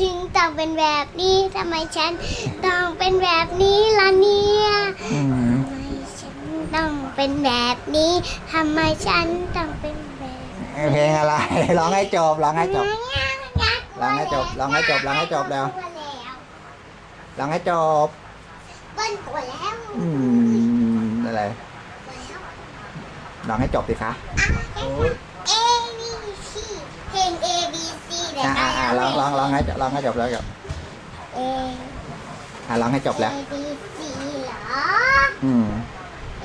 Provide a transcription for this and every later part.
ถึงต้องเป็นแบบนี้ทำไมฉันต้องเป็นแบบนี้ล่ะเนี่ยอืมทำไมฉันต้องเป็นแบบนี้ทำไมฉันต้องเป็นแบบนี้เพลงอะไร ร้องให้จบร้องให้จบ ร้องให้จบร้องให้จบร้องให้จบแล้ว ร้องให้จบ เบิ้ลกลัวแล้วอืมอะไรร้องให้จบสิคะเอบีซีเพลง A B C เดี๋ยว อ่า ใค รอ่าเอาร้องร้องร้องให้จบร้องให้จบแล้วจบเออ่าร้องให้จบแล้ว A B C เหรออืมเอ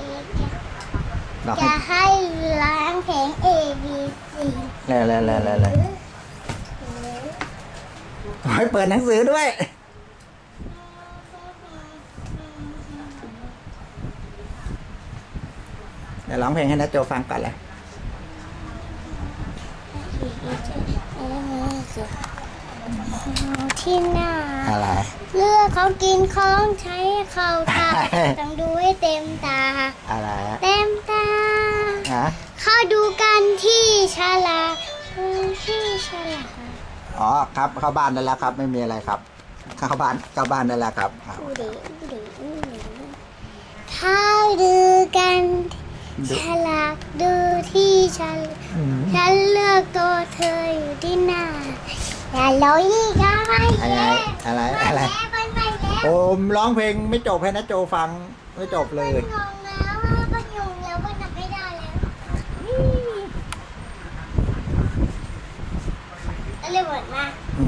ร้องจะให้ให้ร้องเพลง A B C เลยเลยเลยเลยเลยให้เปิดหนังสือด้วย เดี๋ยวร้องเพลงให้นะโจฟังก่อนเลย ที่หน้า อะไร เลือกของกินของใช้เข้าตาต้องดูให้เต็มตา อะไรเต็มตาฮะเข้าดูกันที่ฉลากที่ฉลากอ๋อครับเข้าบ้านได้แล้วครับ ไม่มีอะไรครับ เข้าบ้านเข้าบ้านได้แล้วครับอ่าดูดิดูดิดูดิเข้าดูกันฉลากดูที่ฉลากอืมฉันเลือกตัวเธออยู่ที่หน้า ลอยลี่ก็ไม่อะไร อะไร อะไร โอมร้องเพลงไม่จบให้นะโจฟัง ไม่จบเลย งงแล้วมันงงแล้มัทำไม่ได้แล้วอะไรหมดมาอื